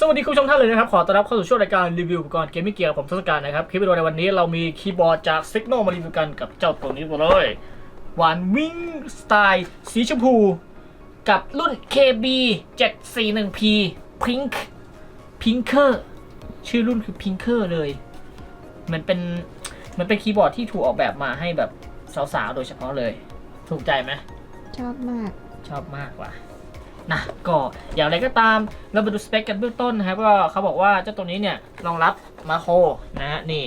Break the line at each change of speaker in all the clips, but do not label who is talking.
สวัสดีคุณผู้ชมท่านเลยนะครับ ขอต้อนรับเข้าสู่ช่วงรายการรีวิวอุปกรณ์เกมมิ่งเกียร์ผมทศการนะครับ คลิปวิดีโอในวันนี้เรามีคีย์บอร์ดจาก Signal มารีวิวกันกับเจ้าตัวนี้เลยหวานวิ่งสไตล์สีชมพู กับรุ่น KB 741P Pink Pinker ชื่อรุ่นคือ Pinker เลยมันเป็นมันเป็นคีย์บอร์ดที่ถูกออกแบบมาให้แบบสาวๆ โดยเฉพาะเลย ถูกใจไหม
ชอบมาก
ชอบมากว่ะ นะก็อย่างไรก็ตาม เรามาดูสเปคกันเบื้องต้นนะครับก็เขาบอกว่าเจ้าตัวนี้เนี่ยรองรับมาโครนะฮะนี่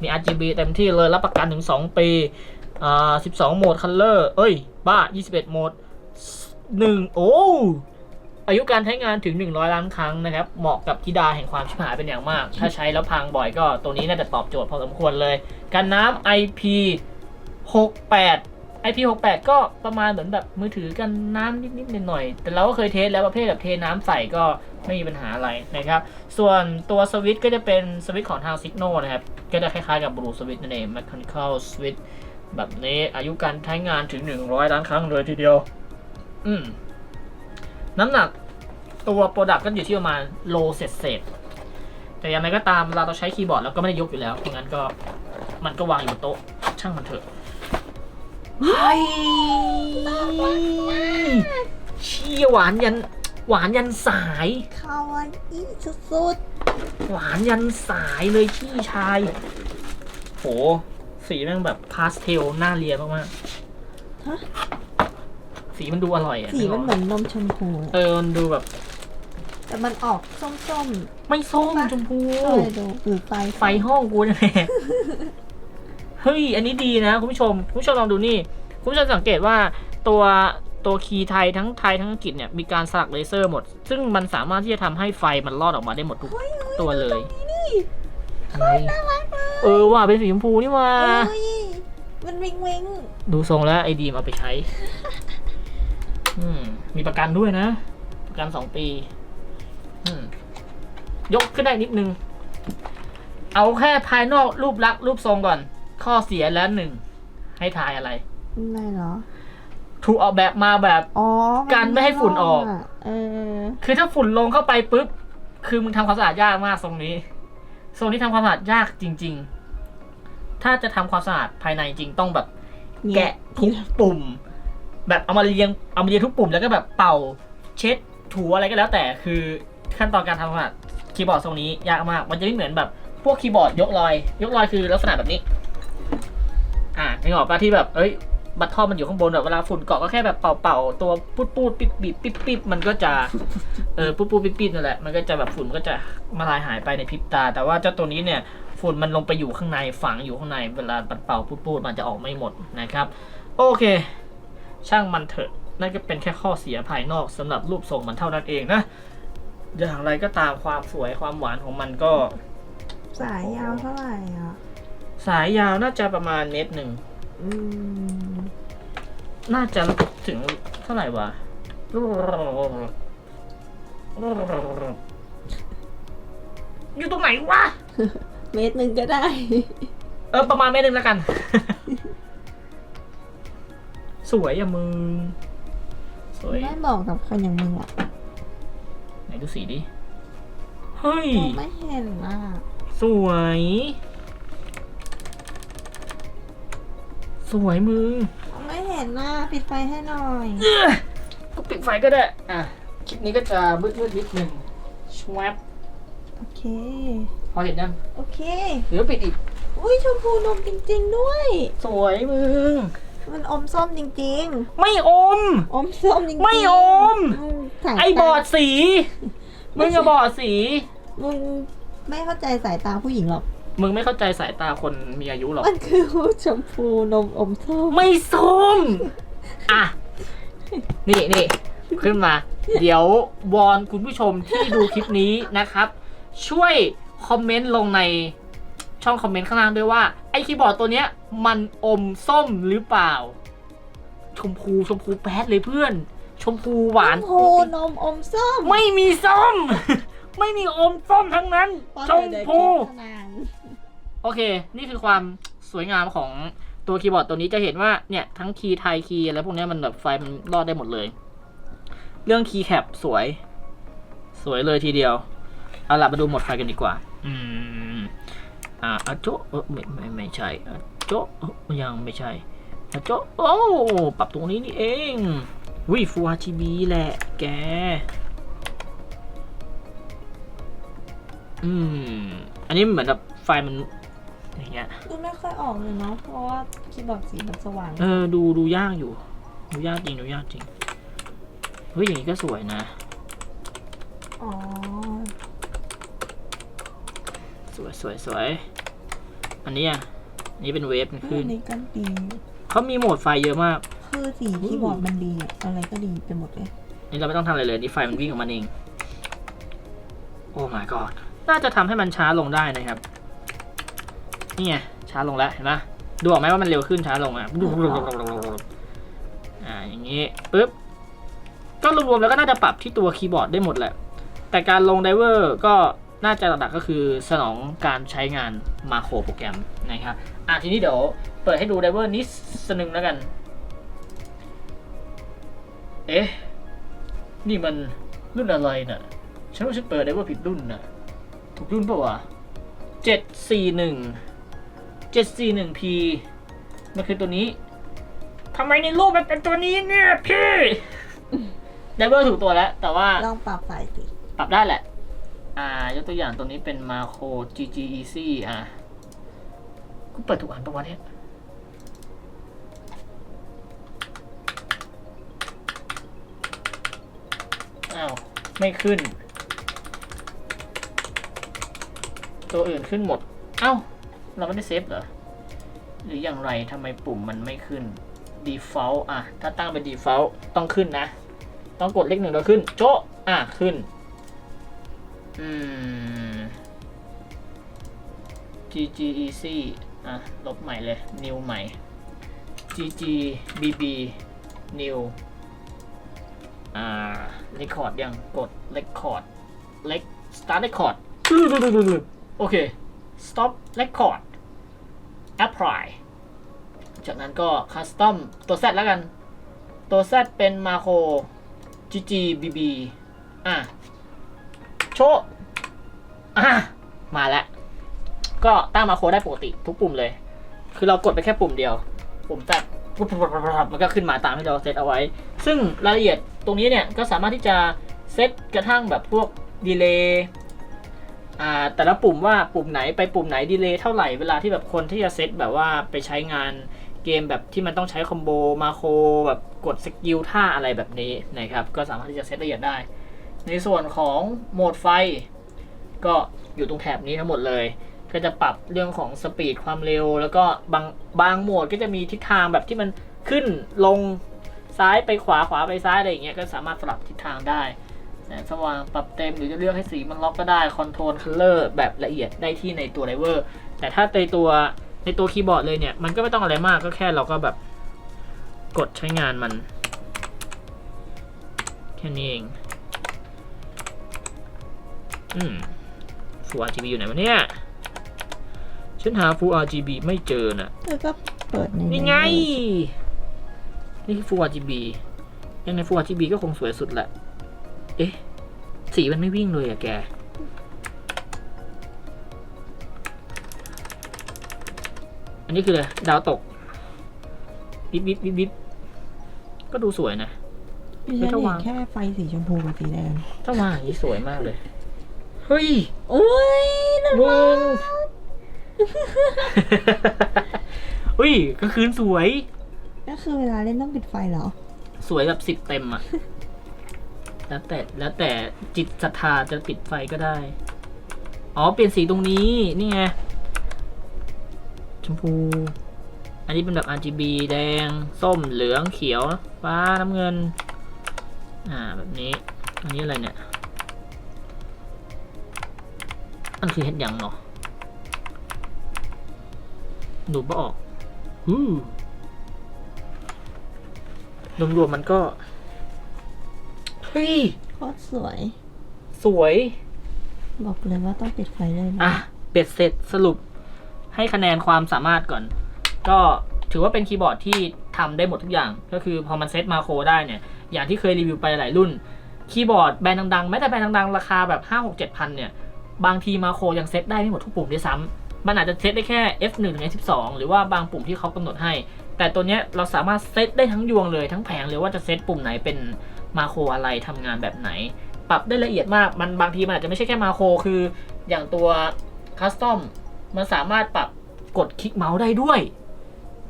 มี RGB เต็มที่เลยรับประกันถึง 2 ปีอ่า12 โหมดคัลเลอร์เอ้ย บ้า 21 โหมด 1 โอ้อายุการใช้งานถึง 100 ล้านครั้งนะครับ เหมาะกับธิดาแห่งความชิบหายเป็นอย่างมาก ถ้าใช้แล้วพังบ่อยก็ตัวนี้น่าจะตอบโจทย์พอสมควรเลย กันน้ำ IP 68 IP68 ก็ประมาณเหมือนแบบมือถือกันน้ำนิดๆหน่อยๆแต่เราก็เคยเทสแล้วประเภทแบบเทน้ำใส่ก็ไม่มีปัญหาอะไรนะครับ ส่วนตัวสวิตช์ก็จะเป็นสวิตช์ของทาง Signal นะครับ ก็จะคล้ายๆกับ Blue Switch นั่นเอง Mechanical Switch แบบนี้อายุการใช้งานถึง 100 ล้านครั้งเลยทีเดียว อืม น้ำหนักตัวโปรดักต์ก็อยู่ที่ประมาณโลเศษเศษๆแต่อย่างไรก็ตามเวลาเราใช้คีย์บอร์ดเราก็ไม่ได้ยกอยู่แล้วเพราะงั้นก็มันก็วางอยู่บนโต๊ะช่างมันเถอะ เฮ้ยเชี่ยหวานยัน หวานยันสาย
คาวาอิสุด
หวานยันสายเลยพี่ชาย โห สีแม่งแบบพาสเทลน่าเรียนมาก
ๆฮะ
ๆสีมันดูอร่อยอะ
สีมันเหมือนนมชมพู
เออมันดูแบบ
แต่มันออกส้ม
ไม่ส้มชมพู
ๆก็เลยดูหรือไฟ
ไฟห้องกูเนี่ยแหละ เฮ้ย อันนี้ดีนะคุณผู้ชม คุณผู้ชมลองดูนี่ คุณผู้ชมสังเกตว่าตัวตัวคีย์ไทยทั้งไทยทั้งอังกฤษเนี่ยมีการสลักเลเซอร์หมด ซึ่งมันสามารถที่จะทำให้ไฟมันลอดออกมาได้หมดทุกตัวเลยอะไร
น่ารักเลย
เออว่าเป็นสีชมพูนี่ว่า
เอ้ยมันวิงวิง
ดูทรงแล้วไอดีมเอาไปใช้ อืมมีประกันด้วยนะ ประกันสองปี อืมยกขึ้นได้นิดนึง เอาแค่ภายนอกรูปลักษณ์รูปทรงก่อน ข้อเสียแล้วหนึ่งให้ทายอะไร
อะไรเหรอ
ถูกออกแบบมาแบบ
อ๋อ
กันไม่ให้ฝุ่นออก
เออ
คือถ้าฝุ่นลงเข้าไปปุ๊บ คือมึงทำความสะอาดยากมากทรงนี้ ทรงนี้ทำความสะอาดยากจริง ๆ ถ้าจะทำความสะอาดภายในจริงต้องแบบ
เนี่ย
แกะทุกปุ่ม แบบเอามาเรียงเอามาเรียงทุกปุ่มแล้วก็แบบเป่า เช็ดถูอะไรก็แล้วแต่คือขั้นตอนการทำความสะอาดคีย์บอร์ดทรงนี้ยากมาก มันจะไม่เหมือนแบบพวกคีย์บอร์ดยกลอย ยกลอยคือลักษณะแบบนี้ อ่านึกออกปะที่แบบ เอ้ย บัตรท่อมันอยู่ข้างบนแบบเวลาฝุ่นเกาะก็แค่แบบเป่าๆตัวปูดปูดปิดปิดปิดปิดมันก็จะเออปูดปูดปิดปิดนั่นแหละมันก็จะแบบฝุ่นมันก็จะมาลายหายไปในพริบตา แต่ว่าเจ้าตัวนี้เนี่ยฝุ่นมันลงไปอยู่ข้างในฝังอยู่ข้างในเวลาปัดเป่าปูดปูดมันจะออกไม่หมดนะครับ โอเค ช่างมันเถอะนั่นก็เป็นแค่ข้อเสียภายนอกสำหรับรูปทรงมันเท่านั้นเองนะอย่างไรก็ตามความสวยความหวานของมันก็
สายยาวเท่าไหร่อะ
สายยาวน่าจะประมาณเมตรหนึ่ง
อืม
น่าจะถึงเท่าไหร่วะอยู่ตรงไหนวะ
เมตรหนึ่งก็ได้
เออ ประมาณเมตรหนึ่งแล้วกัน สวยอะมึง สวย
ไม่บอกกับคนอย่างมึงอะ
ไหนดูสีดิ เฮ้ย
มองไม่เห็นอะ
สวย สวยมึง
มองไม่เห็นอะปิดไฟให้หน่อย
เอื้อก็ปิดไฟก็ได้ อะ คลิปนี้ก็จะมืดๆนิดนึงชวบ
โอเค
พอเห็นยัง
โอเค
หรือปิดอีก
อุ้ยชมพูนมจริง ๆ ด้วย
สวยมึง
มันอมส้มจริง
ไม่อม
ๆ อมส้มจริงๆ
ไม่อม
งสายตา
ไอ้บอดสี มึงอะบอดสี
มึงไม่เข้าใจสายตาผู้หญิงหรอก
มึงไม่เข้าใจสายตาคนมีอายุหรอก
มันคือชมพูนมอมส้ม
ไม่ส้ม อะ นี่นี่ขึ้นมา เดี๋ยววอนคุณผู้ชมที่ดูคลิปนี้นะครับ ช่วยคอมเมนต์ลงในช่องคอมเมนต์ข้างล่างด้วยว่า ไอ้คีย์บอร์ดตัวเนี้ย มันอมส้มหรือเปล่า ชมพูชมพูแป๊ดเลยเพื่อน ชมพูหวาน
ชมพูนมอมส้ม
ไม่มีส้ม ไม่มีอมส้มทั้งนั้น ชมพู
นาน
โอเค นี่คือความสวยงามของตัวคีย์บอร์ดตัวนี้จะเห็นว่าเนี่ยทั้งคีย์ไทยคีย์อะไรพวกนี้มันแบบไฟมันรอดได้หมดเลย เรื่องคีย์แคปสวย สวยเลยทีเดียว เอาล่ะมาดูหมดไฟกันดีกว่า อืม อ่าอโจเออไม่ไม่ไม่ใช่อะโจยังไม่ใช่อะโจโอ้ปรับตรงนี้นี่เองวิฟู RGB แหละแก อืม อันนี้เหมือนแบบไฟมัน อย่างเงี้ย
ดูไม่ค่อยออกเลยเนาะ เพราะว่าคีย์บอร์ดสีมันสว่าง
เออ ดูดูยากอยู่ ดูยากจริง ดูยากจริง เฮ้ย อย่างนี้ก็สวยนะ
อ๋อ
สวยสวยสวยอันนี้อะอันนี้เป็นเวฟมัน
อั
ขึ้น
นนี้ก็ดี
เขามีโหมดไฟเยอะมาก
คือสีคีย์บอร์ดมันดีอะอะไรก็ดีไปหมดเลย
นี่เราไม่ต้องทำอะไรเลย นี่ไฟมันวิ่งออกมาเอง โอ้ my god น่าจะทำให้มันช้าลงได้นะครับ นี่ไงช้าลงแล้วเห็นปะดูออกไหมว่ามันเร็วขึ้นช้าลงอะอ่าอย่างนี้ปึ๊บก็รวมๆแล้วก็น่าจะปรับที่ตัวคีย์บอร์ดได้หมดแหละ แต่การลงไดเวอร์ก็น่าจะหลักๆก็คือสนองการใช้งานมาโครโปรแกรมนะครับอะทีนี้เดี๋ยวเปิดให้ดูไดเวอร์นิดนึงแล้วกัน เอ๊ะ นี่มันรุ่นอะไรน่ะ ฉันว่าฉันเปิดไดเวอร์ผิดรุ่นน่ะ ถูกรุ่นปะวะเจ็ดสี่หนึ่ง เจ็ดสี่หนึ่งพีมันคือตัวนี้ทำไมในรูปมันเป็นตัวนี้เนี่ยพี่ไดเวอร์ถูกตัวแล้ว แต่ว่า
ลองปรับสายสิ
ปรับได้แหละ อ่ายกตัวอย่างตัวนี้เป็นมาโคร GG Easy อะกูเปิดถูกอันปะวะเนี่ยอ้าวไม่ขึ้น ตัวอื่นขึ้นหมด เอ้า เราไม่ได้เซฟเหรอ หรืออย่างไรทำไมปุ่มมันไม่ขึ้น default อะ ถ้าตั้งเป็น default ต้องขึ้นนะ ต้องกดเลขหนึ่งแล้วขึ้น โจะอะ ขึ้น อืม GG easy อะ ลบใหม่เลย new ใหม่ GG BB new อ่า record ยัง กด record เล็ก start record โอเค stop record apply จากนั้นก็ custom ตัว Z แล้วกัน ตัว Z เป็น macro GG BB อะ โชว์อะ มาแล้ว ก็ตั้งมาโครได้ปกติทุกปุ่มเลย คือเรากดไปแค่ปุ่มเดียว ปุ่มแตะปุ๊บมันก็ขึ้นมาตามที่เราเซตเอาไว้ ซึ่งรายละเอียดตรงนี้เนี่ย ก็สามารถที่จะเซตกระทั่งแบบพวกดีเลย์ แต่ละปุ่มว่าปุ่มไหนไปปุ่มไหนดีเลย์เท่าไหร่เวลาที่แบบคนที่จะเซตแบบว่าไปใช้งานเกมแบบที่มันต้องใช้คอมโบมาโคแบบกดสกิลท่าอะไรแบบนี้นะครับก็สามารถที่จะเซตละเอียดได้ ในส่วนของโหมดไฟ ก็อยู่ตรงแถบนี้ทั้งหมดเลย ก็จะปรับเรื่องของสปีดความเร็ว แล้วก็บางบางโหมดก็จะมีทิศทางแบบที่มันขึ้นลงซ้ายไปขวาขวาไปซ้ายอะไรอย่างเงี้ยก็สามารถสลับทิศทางได้ งสว่างปรับเต็มหรือจะเลือกให้สีมันล็อกก็ได้คอนโทรลคัลเลอร์แบบละเอียดได้ที่ในตัวไดเวอร์แต่ถ้าในตัวในตัวคีย์บอร์ดเลยเนี่ย มันก็ไม่ต้องอะไรมากก็แค่เราก็แบบกดใช้งานมัน แค่นี้เอง อืม Full RGB อยู่ไหนวะเนี่ยฉันหา Full RGB ไม่เจอน่ะ
แล้วก็เปิดใน
นี่ไง นี่คือ Full RGB ยังไง Full RGB ก็คงสวยสุดแหละเอ๊ะ สีมันไม่วิ่งเลยอะแก อันนี้คืออะไรดาวตกวิบวิบวิบวิบก็ดูสวยนะ
ดิฉันเห็นแค่ไฟสีชมพูกับสีแดง
ถ้าวางอย่างนี้สวยมากเลย เฮ้ย
โอ้ยน่า
มึ
รัก
งอุ้ยก็คืนสวย
ก็คือเวลาเล่นต้องปิดไฟเหรอ
สวยแบบสิบเต็มอะ แล้วแต่แล้วแต่จิตศรัทธาจะปิดไฟก็ได้ อ๋อ เปลี่ยนสีตรงนี้ นี่ไง ชมพู อันนี้เป็นแบบ RGB แดง ส้ม เหลือง เขียว ฟ้า น้ำเงิน อ่า แบบนี้ อันนี้อะไรเนี่ยมันคือเห็ดหยังเนาะดูบ่ออกฮู้รวมๆมันก็ เฮ้ย
โคตรสวย
สวย
บอกเลยว่าต้องปิดไฟเลยนะ
อะเบ็ดเสร็จสรุปให้คะแนนความสามารถก่อน ก็ถือว่าเป็นคีย์บอร์ดที่ทำได้หมดทุกอย่าง ก็คือพอมันเซตมาโครได้เนี่ย อย่างที่เคยรีวิวไปหลายรุ่น คีย์บอร์ดแบรนด์ดังๆแม้แต่แบรนด์ดังๆ ราคาแบบ 5 6 7พันเนี่ย บางทีมาโครยังเซตได้ไม่หมดทุกปุ่มด้วยซ้ำมันอาจจะเซตได้แค่ F1 ถึง F12 หรือว่าบางปุ่มที่เขากำหนดให้ แต่ตัวเนี้ยเราสามารถเซตได้ทั้งยวงเลยทั้งแผงเลยว่าจะเซตปุ่มไหนเป็น มาโครอะไรทำงานแบบไหน ปรับได้ละเอียดมากมันบางทีมันอาจจะไม่ใช่แค่มาโครคือ อย่างตัวคัสตอมมันสามารถปรับกดคลิกเมาส์ได้ด้วย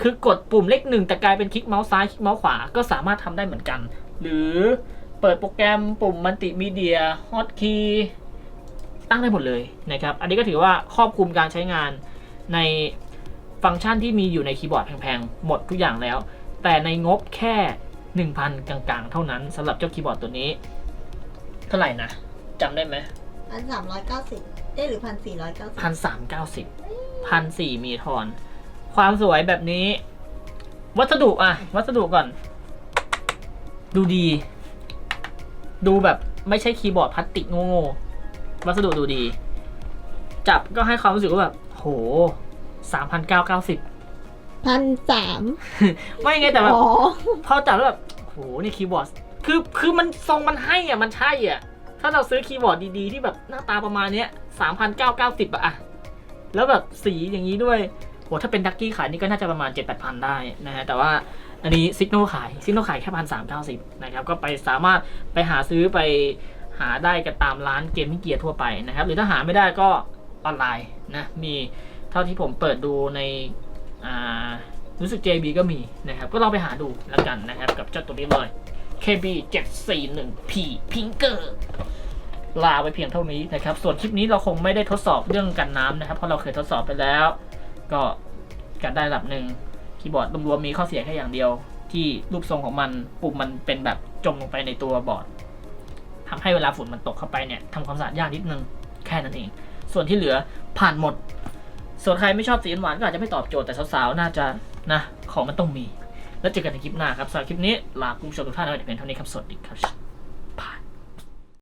คือกดปุ่มเลขหนึ่งแต่กลายเป็นคลิกเมาส์ซ้ายคลิกเมาส์ขวาก็สามารถทำได้เหมือนกัน หรือเปิดโปรแกรมปุ่มมัลติมีเดียฮอตคีย์ตั้งได้หมดเลยนะครับ อันนี้ก็ถือว่าครอบคลุมการใช้งานในฟังก์ชันที่มีอยู่ในคีย์บอร์ดแพงๆ หมดทุกอย่างแล้ว แต่ในงบแค่ 1,000 กลางๆ เท่านั้นสำหรับเจ้าคีย์บอร์ดตัวนี้ เท่าไหร่นะจำได้ไหม
พันสามร้อยเก้าสิบเอ๊ะหรือพันสี่ร้อยเก้าสิบ
พันสามเก้าสิบพันสี่มีทอน ความสวยแบบนี้ วัสดุอะวัสดุก่อน ดูดี ดูแบบไม่ใช่คีย์บอร์ดพลาสติกโง่ๆวัสดุดูดี จับก็ให้ความรู้สึกว่าแบบ โหสามพันเก้าเก้าสิบ
พันสาม
ไม่ไงแต่แบบ
อ๋อ
พอจับแล้วแบบโหนี่คีย์บอร์ดคือคือมันทรงมันให้อะมันใช่อะ ถ้าเราซื้อคีย์บอร์ดดีๆ ที่แบบหน้าตาประมาณเนี้ยสามพันเก้าเก้าสิบอะอะแล้วแบบสีอย่างนี้ด้วยโหถ้าเป็นดักกี้ขายนี่ก็น่าจะประมาณเจ็ดแปดพันได้นะฮะแต่ว่าอันนี้ซิกโนขายซิกโนขายแค่พันสามเก้าสิบนะครับก็ไปสามารถไปหาซื้อไปหาได้กันตามร้านเกมมิ่งเกียร์ทั่วไปนะครับ หรือถ้าหาไม่ได้ก็ออนไลน์นะมีเท่าที่ผมเปิดดูในอ่า รู้สึก JB ก็มีนะครับ ก็ลองไปหาดูแล้วกันนะครับ กับเจ้าตัวนี้เลย KB 741 P Pinker ลาไปเพียงเท่านี้นะครับ ส่วนคลิปนี้เราคงไม่ได้ทดสอบเรื่องกันน้ำนะครับ เพราะเราเคยทดสอบไปแล้ว ก็กันได้ระดับหนึ่งคีย์บอร์ดรวมๆมีข้อเสียแค่อย่างเดียว ที่รูปทรงของมันปุ่มมันเป็นแบบจมลงไปในตัวบอร์ดทำให้เวลาฝุ่นมันตกเข้าไปเนี่ยทำความสะอาดยากนิดนึงแค่นั้นเอง ส่วนที่เหลือผ่านหมด ส่วนใครไม่ชอบสีหวานก็อาจจะไม่ตอบโจทย์แต่สาวๆ น่าจะนะของมันต้องมี แล้วเจอกันในคลิปหน้าครับสำหรับคลิปนี้ลาคุณผู้ชมทุกท่านไว้แต่เพียงเท่านี้ครับสวัสดีครับ